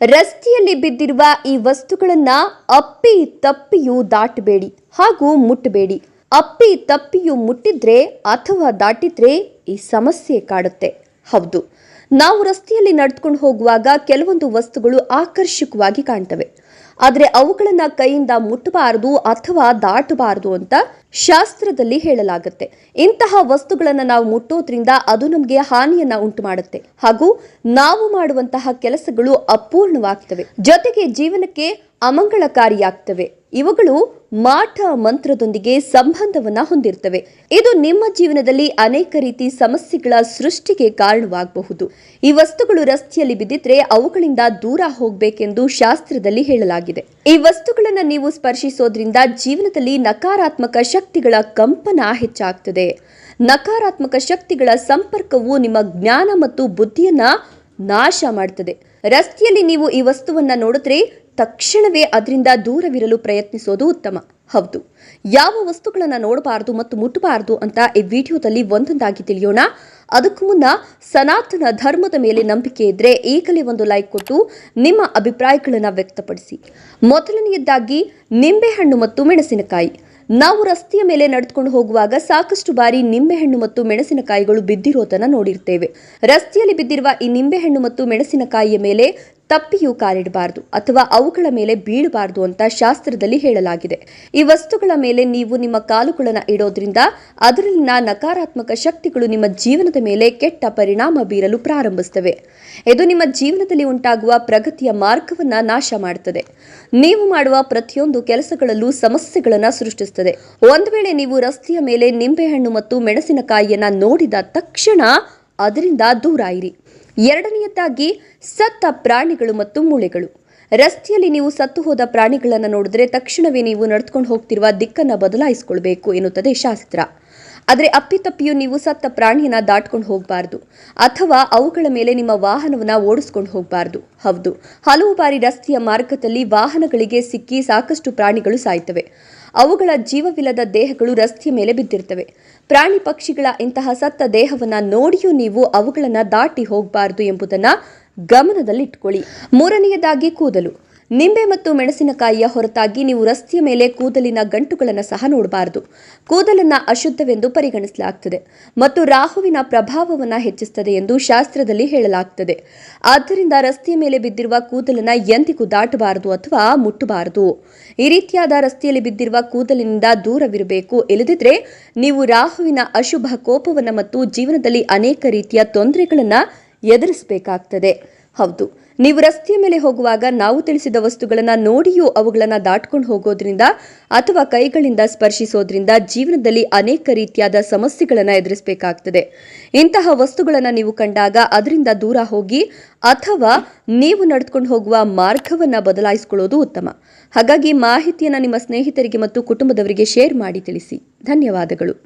ರಸ್ತೆಯಲ್ಲಿ ಬಿದ್ದಿರುವ ಈ ವಸ್ತುಗಳನ್ನ ಅಪ್ಪಿ ತಪ್ಪಿಯೂ ದಾಟಬೇಡಿ ಹಾಗೂ ಮುಟ್ಟಬೇಡಿ. ಅಪ್ಪಿ ತಪ್ಪಿಯೂ ಮುಟ್ಟಿದ್ರೆ ಅಥವಾ ದಾಟಿದ್ರೆ ಈ ಸಮಸ್ಯೆ ಕಾಡುತ್ತೆ. ಹೌದು, ನಾವು ರಸ್ತೆಯಲ್ಲಿ ನಡೆದುಕೊಂಡು ಹೋಗುವಾಗ ಕೆಲವೊಂದು ವಸ್ತುಗಳು ಆಕರ್ಷಕವಾಗಿ ಕಾಣ್ತವೆ. ಆದರೆ ಅವುಗಳನ್ನು ಕೈಯಿಂದ ಮುಟ್ಟಬಾರದು ಅಥವಾ ದಾಟಬಾರದು ಅಂತ ಶಾಸ್ತ್ರದಲ್ಲಿ ಹೇಳಲಾಗುತ್ತೆ. ಇಂತಹ ವಸ್ತುಗಳನ್ನು ನಾವು ಮುಟ್ಟೋದ್ರಿಂದ ಅದು ನಮಗೆ ಹಾನಿಯನ್ನ ಉಂಟು ಮಾಡುತ್ತೆ ಹಾಗೂ ನಾವು ಮಾಡುವಂತಹ ಕೆಲಸಗಳು ಅಪೂರ್ಣವಾಗ್ತವೆ. ಜೊತೆಗೆ ಜೀವನಕ್ಕೆ ಅಮಂಗಳಕಾರಿಯಾಗ್ತವೆ. ಇವುಗಳು ಮಾಠ ಮಂತ್ರದೊಂದಿಗೆ ಸಂಬಂಧವನ್ನ ಹೊಂದಿರ್ತವೆ. ಇದು ನಿಮ್ಮ ಜೀವನದಲ್ಲಿ ಅನೇಕ ರೀತಿ ಸಮಸ್ಯೆಗಳ ಸೃಷ್ಟಿಗೆ ಕಾರಣವಾಗಬಹುದು. ಈ ವಸ್ತುಗಳು ರಸ್ತೆಯಲ್ಲಿ ಬಿದ್ದಿದ್ರೆ ಅವುಗಳಿಂದ ದೂರ ಹೋಗಬೇಕೆಂದು ಶಾಸ್ತ್ರದಲ್ಲಿ ಹೇಳಲಾಗಿದೆ. ಈ ವಸ್ತುಗಳನ್ನು ನೀವು ಸ್ಪರ್ಶಿಸೋದ್ರಿಂದ ಜೀವನದಲ್ಲಿ ನಕಾರಾತ್ಮಕ ಶಕ್ತಿಗಳ ಕಂಪನ ಹೆಚ್ಚಾಗ್ತದೆ. ನಕಾರಾತ್ಮಕ ಶಕ್ತಿಗಳ ಸಂಪರ್ಕವು ನಿಮ್ಮ ಜ್ಞಾನ ಮತ್ತು ಬುದ್ಧಿಯನ್ನ ನಾಶ ಮಾಡ್ತದೆ. ರಸ್ತೆಯಲ್ಲಿ ನೀವು ಈ ವಸ್ತುವನ್ನ ನೋಡಿದ್ರೆ ತಕ್ಷಣವೇ ಅದರಿಂದ ದೂರವಿರಲು ಪ್ರಯತ್ನಿಸೋದು ಉತ್ತಮ. ಹೌದು. ಯಾವ ವಸ್ತುಗಳನ್ನು ನೋಡಬಾರದು ಮತ್ತು ಮುಟ್ಟಬಾರದು ಅಂತ ಈ ವಿಡಿಯೋದಲ್ಲಿ ಒಂದೊಂದಾಗಿ ತಿಳಿಯೋಣ. ಅದಕ್ಕೂ ಮುನ್ನ ಸನಾತನ ಧರ್ಮದ ಮೇಲೆ ನಂಬಿಕೆ ಇದ್ರೆ ಈಗಲೇ ಒಂದು ಲೈಕ್ ಕೊಟ್ಟು ನಿಮ್ಮ ಅಭಿಪ್ರಾಯಗಳನ್ನು ವ್ಯಕ್ತಪಡಿಸಿ. ಮೊದಲನೆಯದಾಗಿ ನಿಂಬೆಹಣ್ಣು ಮತ್ತು ಮೆಣಸಿನಕಾಯಿ. ನಾವು ರಸ್ತೆಯ ಮೇಲೆ ನಡೆದುಕೊಂಡು ಹೋಗುವಾಗ ಸಾಕಷ್ಟು ಬಾರಿ ನಿಂಬೆಹಣ್ಣು ಮತ್ತು ಮೆಣಸಿನಕಾಯಿಗಳು ಬಿದ್ದಿರೋದನ್ನು ನೋಡಿರ್ತೇವೆ. ರಸ್ತೆಯಲ್ಲಿ ಬಿದ್ದಿರುವ ಈ ನಿಂಬೆಹಣ್ಣು ಮತ್ತು ಮೆಣಸಿನಕಾಯಿಯ ಮೇಲೆ ತಪ್ಪಿಯೂ ಕಾಲಿಡಬಾರದು ಅಥವಾ ಅವುಗಳ ಮೇಲೆ ಬೀಳಬಾರದು ಅಂತ ಶಾಸ್ತ್ರದಲ್ಲಿ ಹೇಳಲಾಗಿದೆ. ಈ ವಸ್ತುಗಳ ಮೇಲೆ ನೀವು ನಿಮ್ಮ ಕಾಲುಗಳನ್ನು ಇಡೋದ್ರಿಂದ ಅದರಲ್ಲಿನ ನಕಾರಾತ್ಮಕ ಶಕ್ತಿಗಳು ನಿಮ್ಮ ಜೀವನದ ಮೇಲೆ ಕೆಟ್ಟ ಪರಿಣಾಮ ಬೀರಲು ಪ್ರಾರಂಭಿಸುತ್ತವೆ. ಇದು ನಿಮ್ಮ ಜೀವನದಲ್ಲಿ ಉಂಟಾಗುವ ಪ್ರಗತಿಯ ಮಾರ್ಗವನ್ನ ನಾಶ ಮಾಡುತ್ತದೆ. ನೀವು ಮಾಡುವ ಪ್ರತಿಯೊಂದು ಕೆಲಸಗಳಲ್ಲೂ ಸಮಸ್ಯೆಗಳನ್ನು ಸೃಷ್ಟಿಸುತ್ತದೆ. ಒಂದು ವೇಳೆ ನೀವು ರಸ್ತೆಯ ಮೇಲೆ ನಿಂಬೆಹಣ್ಣು ಮತ್ತು ಮೆಣಸಿನಕಾಯಿಯನ್ನ ನೋಡಿದ ತಕ್ಷಣ ಅದರಿಂದ ದೂರ ಇರಿ. ಎರಡನೆಯದಾಗಿ ಸತ್ತ ಪ್ರಾಣಿಗಳು ಮತ್ತು ಮೂಳೆಗಳು. ರಸ್ತೆಯಲ್ಲಿ ನೀವು ಸತ್ತು ಹೋದ ಪ್ರಾಣಿಗಳನ್ನು ನೋಡಿದ್ರೆ ತಕ್ಷಣವೇ ನೀವು ನಡೆದುಕೊಂಡು ಹೋಗ್ತಿರುವ ದಿಕ್ಕನ್ನು ಬದಲಾಯಿಸಿಕೊಳ್ಬೇಕು ಎನ್ನುತ್ತದೆ ಶಾಸ್ತ್ರ. ಆದರೆ ಅಪ್ಪಿತಪ್ಪಿಯು ನೀವು ಸತ್ತ ಪ್ರಾಣಿಯನ್ನ ದಾಟ್ಕೊಂಡು ಹೋಗಬಾರ್ದು. ಅಥವಾ ಅವುಗಳ ಮೇಲೆ ನಿಮ್ಮ ವಾಹನವನ್ನ ಓಡಿಸ್ಕೊಂಡು ಹೋಗಬಾರ್ದು. ಹೌದು, ಹಲವು ಬಾರಿ ರಸ್ತೆಯ ಮಾರ್ಗದಲ್ಲಿ ವಾಹನಗಳಿಗೆ ಸಿಕ್ಕಿ ಸಾಕಷ್ಟು ಪ್ರಾಣಿಗಳು ಸಾಯ್ತವೆ. ಅವುಗಳ ಜೀವವಿಲ್ಲದ ದೇಹಗಳು ರಸ್ತೆಯ ಮೇಲೆ ಬಿದ್ದಿರ್ತವೆ. ಪ್ರಾಣಿ ಪಕ್ಷಿಗಳ ಇಂತಹ ಸತ್ತ ದೇಹವನ್ನ ನೋಡಿಯೂ ನೀವು ಅವುಗಳನ್ನ ದಾಟಿ ಹೋಗಬಾರ್ದು ಎಂಬುದನ್ನ ಗಮನದಲ್ಲಿಟ್ಕೊಳ್ಳಿ. ಮೂರನೆಯದಾಗಿ ಕೂದಲು. ನಿಂಬೆ ಮತ್ತು ಮೆಣಸಿನಕಾಯಿಯ ಹೊರತಾಗಿ ನೀವು ರಸ್ತೆಯ ಮೇಲೆ ಕೂದಲಿನ ಗಂಟುಗಳನ್ನು ಸಹ ನೋಡಬಾರದು. ಕೂದಲನ್ನು ಅಶುದ್ಧವೆಂದು ಪರಿಗಣಿಸಲಾಗುತ್ತದೆ ಮತ್ತು ರಾಹುವಿನ ಪ್ರಭಾವವನ್ನು ಹೆಚ್ಚಿಸುತ್ತದೆ ಎಂದು ಶಾಸ್ತ್ರದಲ್ಲಿ ಹೇಳಲಾಗುತ್ತದೆ ಆದ್ದರಿಂದ ರಸ್ತೆಯ ಮೇಲೆ ಬಿದ್ದಿರುವ ಕೂದಲನ್ನು ಎಂದಿಗೂ ದಾಟಬಾರದು ಅಥವಾ ಮುಟ್ಟಬಾರದು. ಈ ರೀತಿಯಾದ ರಸ್ತೆಯಲ್ಲಿ ಬಿದ್ದಿರುವ ಕೂದಲಿನಿಂದ ದೂರವಿರಬೇಕು. ಇಲ್ಲದಿದ್ರೆ ನೀವು ರಾಹುವಿನ ಅಶುಭ ಕೋಪವನ್ನು ಮತ್ತು ಜೀವನದಲ್ಲಿ ಅನೇಕ ರೀತಿಯ ತೊಂದರೆಗಳನ್ನು ಎದುರಿಸಬೇಕಾಗ್ತದೆ. ಹೌದು. ನೀವು ರಸ್ತೆಯ ಮೇಲೆ ಹೋಗುವಾಗ ನಾವು ತಿಳಿಸಿದ ವಸ್ತುಗಳನ್ನು ನೋಡಿಯೂ ಅವುಗಳನ್ನು ದಾಟ್ಕೊಂಡು ಹೋಗೋದ್ರಿಂದ ಅಥವಾ ಕೈಗಳಿಂದ ಸ್ಪರ್ಶಿಸೋದ್ರಿಂದ ಜೀವನದಲ್ಲಿ ಅನೇಕ ರೀತಿಯಾದ ಸಮಸ್ಯೆಗಳನ್ನು ಎದುರಿಸಬೇಕಾಗ್ತದೆ. ಇಂತಹ ವಸ್ತುಗಳನ್ನು ನೀವು ಕಂಡಾಗ ಅದರಿಂದ ದೂರ ಹೋಗಿ ಅಥವಾ ನೀವು ನಡೆದುಕೊಂಡು ಹೋಗುವ ಮಾರ್ಗವನ್ನು ಬದಲಾಯಿಸಿಕೊಳ್ಳೋದು ಉತ್ತಮ. ಹಾಗಾಗಿ ಮಾಹಿತಿಯನ್ನು ನಿಮ್ಮ ಸ್ನೇಹಿತರಿಗೆ ಮತ್ತು ಕುಟುಂಬದವರಿಗೆ ಶೇರ್ ಮಾಡಿ ತಿಳಿಸಿ. ಧನ್ಯವಾದಗಳು.